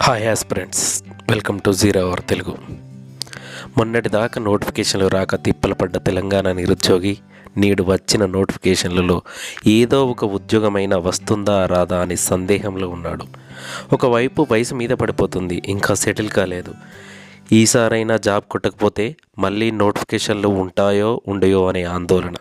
Hi aspirants welcome to zero hour Telugu మొన్నటి దాకా నోటిఫికేషన్లు రాక తిప్పలు పడ్డ తెలంగాణ నిరుద్యోగి నేడు వచ్చిన నోటిఫికేషన్లలో ఏదో ఒక ఉద్యోగమైనా వస్తుందా రాదా అని సందేహంలో ఉన్నాడు. ఒకవైపు వయసు మీద పడిపోతుంది ఇంకా సెటిల్ కాలేదు. ఈసారైనా జాబ్ కొట్టకపోతే మళ్ళీ నోటిఫికేషన్లు ఉంటాయో ఉండయో అనే ఆందోళన.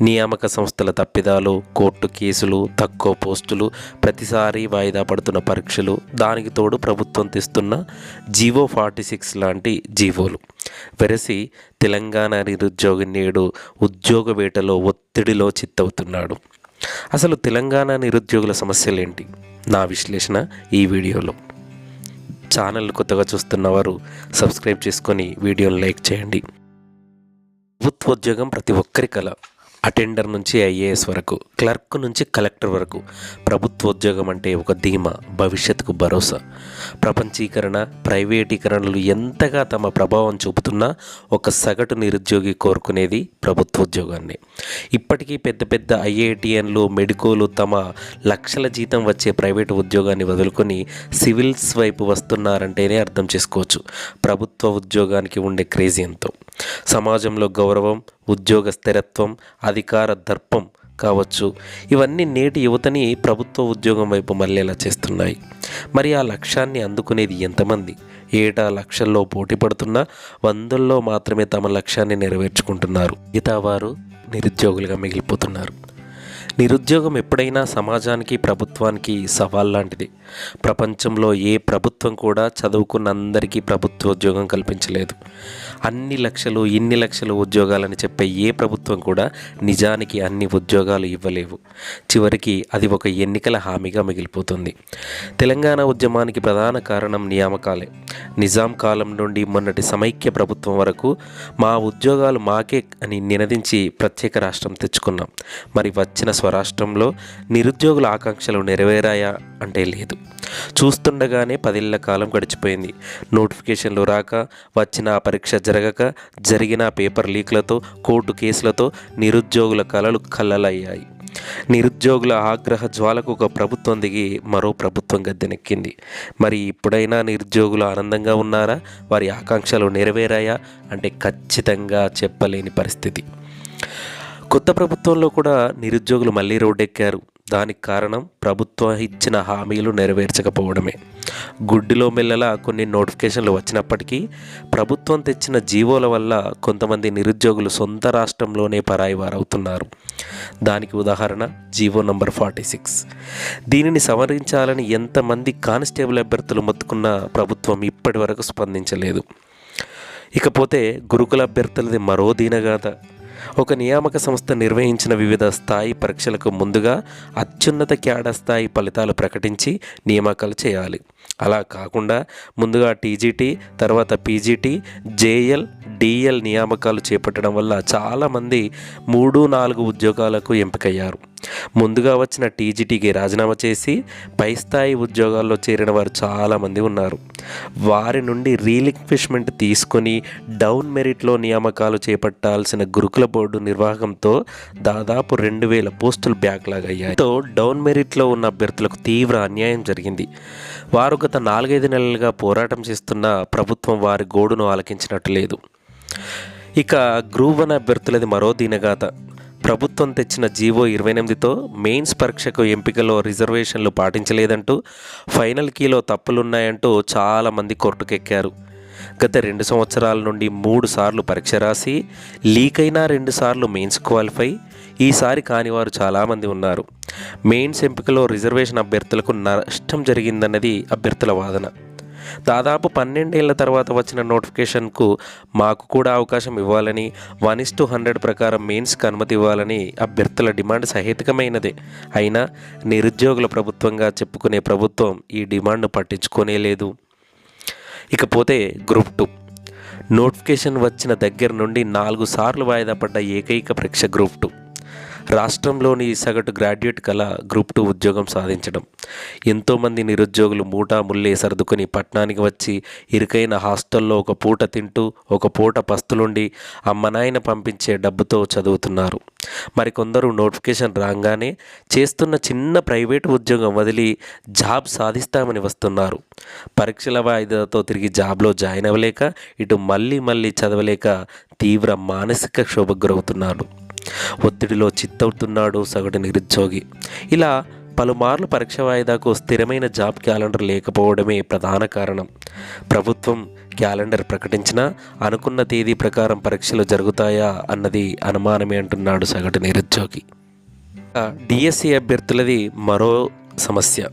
నియామక సంస్థల తప్పిదాలు కోర్టు కేసులు తక్కువ పోస్టులు ప్రతిసారి వాయిదా పడుతున్న పరీక్షలు దానికి తోడు ప్రభుత్వం తెస్తున్న జీవో ఫార్టీ సిక్స్ లాంటి జీవోలు. వెరసి తెలంగాణ నిరుద్యోగి నేడు ఉద్యోగ వేటలో ఒత్తిడిలో చిత్తవుతున్నాడు. అసలు తెలంగాణ నిరుద్యోగుల సమస్యలేంటి? నా విశ్లేషణ ఈ వీడియోలో. ఛానల్ కొత్తగా చూస్తున్న వారు సబ్స్క్రైబ్ చేసుకొని వీడియోని లైక్ చేయండి. ప్రభుత్వోద్యోగం ప్రతి ఒక్కరి కల. అటెండర్ నుంచి ఐఏఎస్ వరకు క్లర్క్ నుంచి కలెక్టర్ వరకు ప్రభుత్వ ఉద్యోగం అంటే ఒక ధీమా భవిష్యత్తుకు భరోసా. ప్రపంచీకరణ ప్రైవేటీకరణలు ఎంతగా తమ ప్రభావం చూపుతున్నా ఒక సగటు నిరుద్యోగి కోరుకునేది ప్రభుత్వ ఉద్యోగాన్ని ఇప్పటికీ పెద్ద పెద్ద ఐఐటిఎన్లు మెడికోలు తమ లక్షల జీతం వచ్చే ప్రైవేటు ఉద్యోగాన్ని వదులుకొని సివిల్స్ వైపు వస్తున్నారంటేనే అర్థం చేసుకోవచ్చు. ప్రభుత్వ ఉద్యోగానికి ఉండే క్రేజీ ఎంతో. సమాజంలో గౌరవం ఉద్యోగ స్థిరత్వం అధికార దర్పం కావచ్చు. ఇవన్నీ నేటి యువతని ప్రభుత్వ ఉద్యోగం వైపు మళ్ళేలా చేస్తున్నాయి. మరి ఆ లక్ష్యాన్ని అందుకునేది ఎంతమంది? ఏటా లక్షల్లో పోటీ పడుతున్నా వందల్లో మాత్రమే తమ లక్ష్యాన్ని నెరవేర్చుకుంటున్నారు. మిగతా వారు నిరుద్యోగులుగా మిగిలిపోతున్నారు. నిరుద్యోగం ఎప్పుడైనా సమాజానికి ప్రభుత్వానికి సవాల్ లాంటిది ప్రపంచంలో ఏ ప్రభుత్వం కూడా చదువుకున్న అందరికీ ప్రభుత్వ ఉద్యోగం కల్పించలేదు. అన్ని లక్షలు ఇన్ని లక్షలు ఉద్యోగాలని చెప్పే ఏ ప్రభుత్వం కూడా నిజానికి అన్ని ఉద్యోగాలు ఇవ్వలేవు. చివరికి అది ఒక ఎన్నికల హామీగా మిగిలిపోతుంది. తెలంగాణ ఉద్యమానికి ప్రధాన కారణం నియామకాలే. నిజాం కాలం నుండి మొన్నటి సమైక్య ప్రభుత్వం వరకు మా ఉద్యోగాలు మాకే అని నినదించి ప్రత్యేక రాష్ట్రం తెచ్చుకున్నాం. మరి వచ్చిన స్వరాష్ట్రంలో నిరుద్యోగుల ఆకాంక్షలు నెరవేరాయా అంటే లేదు. చూస్తుండగానే పదేళ్ళ కాలం గడిచిపోయింది. నోటిఫికేషన్లు రాక వచ్చిన పరీక్ష జరగక జరిగిన పేపర్ లీక్లతో కోర్టు కేసులతో నిరుద్యోగుల కలలు కళ్ళలయ్యాయి నిరుద్యోగుల ఆగ్రహ జ్వాలకు ఒక ప్రభుత్వం దిగి మరో ప్రభుత్వం గద్దెనెక్కింది. మరి ఇప్పుడైనా నిరుద్యోగులు ఆనందంగా ఉన్నారా? వారి ఆకాంక్షలు నెరవేరాయా? అంటే ఖచ్చితంగా చెప్పలేని పరిస్థితి. కొత్త ప్రభుత్వంలో కూడా నిరుద్యోగులు మళ్ళీ రోడ్డెక్కారు. దానికి కారణం ప్రభుత్వం ఇచ్చిన హామీలు నెరవేర్చకపోవడమే. గుడ్డిలో మెల్లలా కొన్ని నోటిఫికేషన్లు వచ్చినప్పటికీ ప్రభుత్వం తెచ్చిన జీవోల వల్ల కొంతమంది నిరుద్యోగులు సొంత రాష్ట్రంలోనే పరాయి వారవుతున్నారు దానికి ఉదాహరణ జీవో నంబర్ ఫార్టీ సిక్స్. దీనిని సవరించాలని ఎంతమంది కానిస్టేబుల్ అభ్యర్థులు మొత్తుకున్న ప్రభుత్వం ఇప్పటి వరకు స్పందించలేదు. ఇకపోతే గురుకుల అభ్యర్థులది మరో దీనగాథ. ఒక నియామక సంస్థ నిర్వహించిన వివిధ స్థాయి పరీక్షలకు ముందుగా అత్యున్నత క్యాడ స్థాయి ఫలితాలు ప్రకటించి నియామకాలు చేయాలి. అలా కాకుండా ముందుగా టీజీటీ తర్వాత పీజీటీ జేఎల్ డిఎల్ నియామకాలు చేపట్టడం వల్ల చాలామంది మూడు నాలుగు ఉద్యోగాలకు ఎంపికయ్యారు. ముందుగా వచ్చిన టీజీటీకి రాజీనామా చేసి పై స్థాయి ఉద్యోగాల్లో చేరిన వారు చాలామంది ఉన్నారు. వారి నుండి రీలింక్విష్మెంట్ తీసుకొని డౌన్ మెరిట్లో నియామకాలు చేపట్టాల్సిన గురుకుల బోర్డు నిర్వాహకంతో దాదాపు రెండు వేల పోస్టులు బ్యాక్లాగ్ అయ్యాయి. డౌన్ మెరిట్లో ఉన్న అభ్యర్థులకు తీవ్ర అన్యాయం జరిగింది. వారు గత నాలుగైదు నెలలుగా పోరాటం చేస్తున్న ప్రభుత్వం వారి గోడును ఆలకించినట్టు లేదు. ఇక గ్రూప్ అభ్యర్థులది మరో దీనగాథ. ప్రభుత్వం తెచ్చిన జీవో ఇరవై ఎనిమిదితో మెయిన్స్ పరీక్షకు ఎంపికలో రిజర్వేషన్లు పాటించలేదంటూ ఫైనల్ కీలో తప్పులున్నాయంటూ చాలామంది కోర్టుకెక్కారు. గత రెండు సంవత్సరాల నుండి మూడు సార్లు పరీక్ష రాసి లీక్ అయినా రెండుసార్లు మెయిన్స్ క్వాలిఫై ఈసారి కాని వారు చాలామంది ఉన్నారు. మెయిన్స్ ఎంపికలో రిజర్వేషన్ అభ్యర్థులకు నష్టం జరిగిందన్నది అభ్యర్థుల వాదన. దాదాపు పన్నెండేళ్ళ తర్వాత వచ్చిన నోటిఫికేషన్కు మాకు కూడా అవకాశం ఇవ్వాలని వన్ ఇస్ టు హండ్రెడ్ ప్రకారం మెయిన్స్కి అనుమతి ఇవ్వాలని అభ్యర్థుల డిమాండ్ సహేతుకమైనదే. అయినా నిరుద్యోగుల ప్రభుత్వంగా చెప్పుకునే ప్రభుత్వం ఈ డిమాండ్ను పట్టించుకోనే లేదు. ఇకపోతే గ్రూప్ టూ. నోటిఫికేషన్ వచ్చిన దగ్గర నుండి నాలుగు సార్లు వాయిదా పడ్డ ఏకైక పరీక్ష గ్రూప్ టూ. రాష్ట్రంలోని సగటు గ్రాడ్యుయేట్ కల గ్రూప్ టూ ఉద్యోగం సాధించడం. ఎంతోమంది నిరుద్యోగులు మూటా ముల్లే సర్దుకొని పట్టణానికి వచ్చి ఇరుకైన హాస్టల్లో ఒక పూట తింటూ ఒక పూట పస్తులుండి అమ్మనాయన పంపించే డబ్బుతో చదువుతున్నారు. మరికొందరు నోటిఫికేషన్ రాగానే చేస్తున్న చిన్న ప్రైవేటు ఉద్యోగం వదిలి జాబ్ సాధిస్తామని వస్తున్నారు. పరీక్షల వాయిదాతో తిరిగి జాబ్లో జాయిన్ అవ్వలేక ఇటు మళ్ళీ మళ్ళీ చదవలేక తీవ్ర మానసిక క్షోభకు గురవుతున్నాడు ఒత్తిడిలో చిత్తవుతున్నాడు సగటు నిరుద్యోగి ఇలా పలుమార్లు పరీక్ష వాయిదాకు స్థిరమైన జాబ్ క్యాలెండర్ లేకపోవడమే ప్రధాన కారణం. ప్రభుత్వం క్యాలెండర్ ప్రకటించినా అనుకున్న తేదీ ప్రకారం పరీక్షలు జరుగుతాయా అన్నది అనుమానమే అంటున్నాడు సగటు నిరుద్యోగి డిఎస్సి అభ్యర్థులది మరో సమస్య.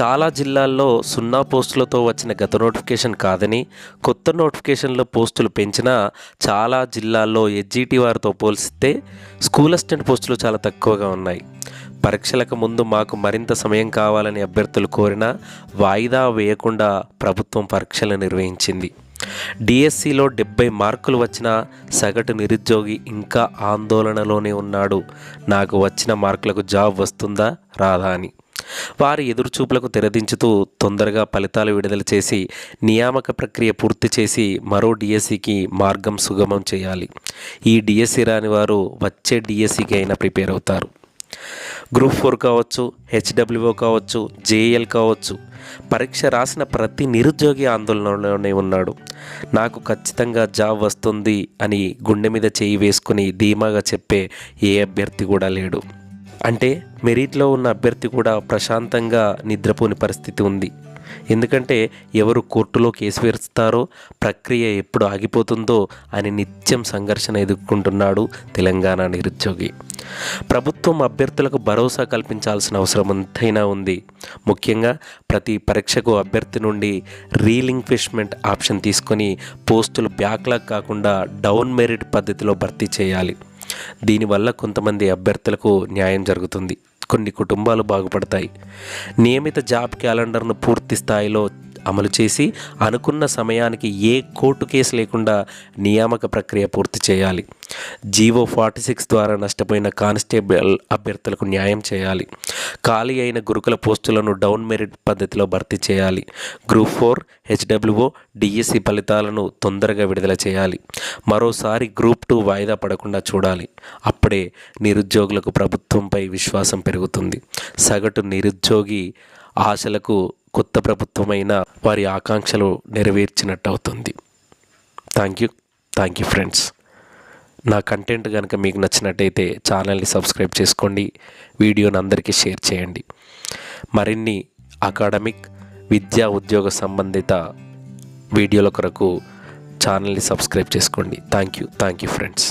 చాలా జిల్లాల్లో సున్నా పోస్టులతో వచ్చిన గత నోటిఫికేషన్ కాదని కొత్త నోటిఫికేషన్లో పోస్టులు పెంచినా చాలా జిల్లాల్లో ఎస్జిటి వారితో పోల్చితే స్కూల్ అసిస్టెంట్ పోస్టులు చాలా తక్కువగా ఉన్నాయి. పరీక్షలకు ముందు మాకు మరింత సమయం కావాలని అభ్యర్థులు కోరినా వాయిదా వేయకుండా ప్రభుత్వం పరీక్షలు నిర్వహించింది. డిఎస్సిలో డెబ్బై మార్కులు వచ్చిన సగటు నిరుద్యోగి ఇంకా ఆందోళనలోనే ఉన్నాడు. నాకు వచ్చిన మార్కులకు జాబ్ వస్తుందా? రాదా అని. వారి ఎదురుచూపులకు తెరదించుతూ తొందరగా ఫలితాలు విడుదల చేసి నియామక ప్రక్రియ పూర్తి చేసి మరో డిఎస్సికి మార్గం సుగమం చేయాలి. ఈ డిఎస్సి రాని వారు వచ్చే డిఎస్సికి అయినా ప్రిపేర్ అవుతారు. గ్రూప్ ఫోర్ కావచ్చు హెచ్డబ్ల్యూఓ కావచ్చు జేఎల్ కావచ్చు. పరీక్ష రాసిన ప్రతి నిరుద్యోగి ఆందోళనలోనే ఉన్నాడు. నాకు ఖచ్చితంగా జాబ్ వస్తుంది అని గుండె మీద చేయి వేసుకుని ధీమాగా చెప్పే ఏ అభ్యర్థి కూడా లేడు. అంటే మెరిట్లో ఉన్న అభ్యర్థి కూడా ప్రశాంతంగా నిద్రపోని పరిస్థితి ఉంది. ఎందుకంటే ఎవరు కోర్టులో కేసు వేస్తారో ప్రక్రియ ఎప్పుడు ఆగిపోతుందో అని నిత్యం సంఘర్షణ ఎదుర్కొంటున్నాడు తెలంగాణ నిరుద్యోగి. ప్రభుత్వం అభ్యర్థులకు భరోసా కల్పించాల్సిన అవసరం ఎంతైనా ఉంది. ముఖ్యంగా ప్రతి పరీక్షకు అభ్యర్థి నుండి రీలింక్విష్మెంట్ ఆప్షన్ తీసుకొని పోస్టులు బ్యాక్లాగ్ కాకుండా డౌన్ మెరిట్ పద్ధతిలో భర్తీ చేయాలి. దీనివల్ల కొంతమంది అభ్యర్థులకు న్యాయం జరుగుతుంది. కొన్ని కుటుంబాలు బాగుపడతాయి. నియమిత జాబ్ క్యాలెండర్ను పూర్తి స్థాయిలో అమలు చేసి అనుకున్న సమయానికి ఏ కోర్టు కేసు లేకుండా నియామక ప్రక్రియ పూర్తి చేయాలి. జీవో ఫార్టీ సిక్స్ ద్వారా నష్టపోయిన కానిస్టేబుల్ అభ్యర్థులకు న్యాయం చేయాలి. ఖాళీ అయిన గురుకుల పోస్టులను డౌన్ మెరిట్ పద్ధతిలో భర్తీ చేయాలి. గ్రూప్ ఫోర్ హెచ్డబ్ల్యూఓ డిఎస్సి ఫలితాలను తొందరగా విడుదల చేయాలి. మరోసారి గ్రూప్ టూ వాయిదా పడకుండా చూడాలి. అప్పుడే నిరుద్యోగులకు ప్రభుత్వంపై విశ్వాసం పెరుగుతుంది. సగటు నిరుద్యోగి ఆశలకు కొత్త ప్రభుత్వమైన వారి ఆకాంక్షలు నెరవేర్చినట్టు అవుతుంది thank you thank you friends నా కంటెంట్ కనుక మీకు నచ్చినట్టయితే ఛానల్ని సబ్స్క్రైబ్ చేసుకోండి. వీడియోని అందరికీ షేర్ చేయండి. మరిన్ని అకాడమిక్ విద్యా ఉద్యోగ సంబంధిత వీడియోల కొరకు ఛానల్ని సబ్స్క్రైబ్ చేసుకోండి. Thank you thank you friends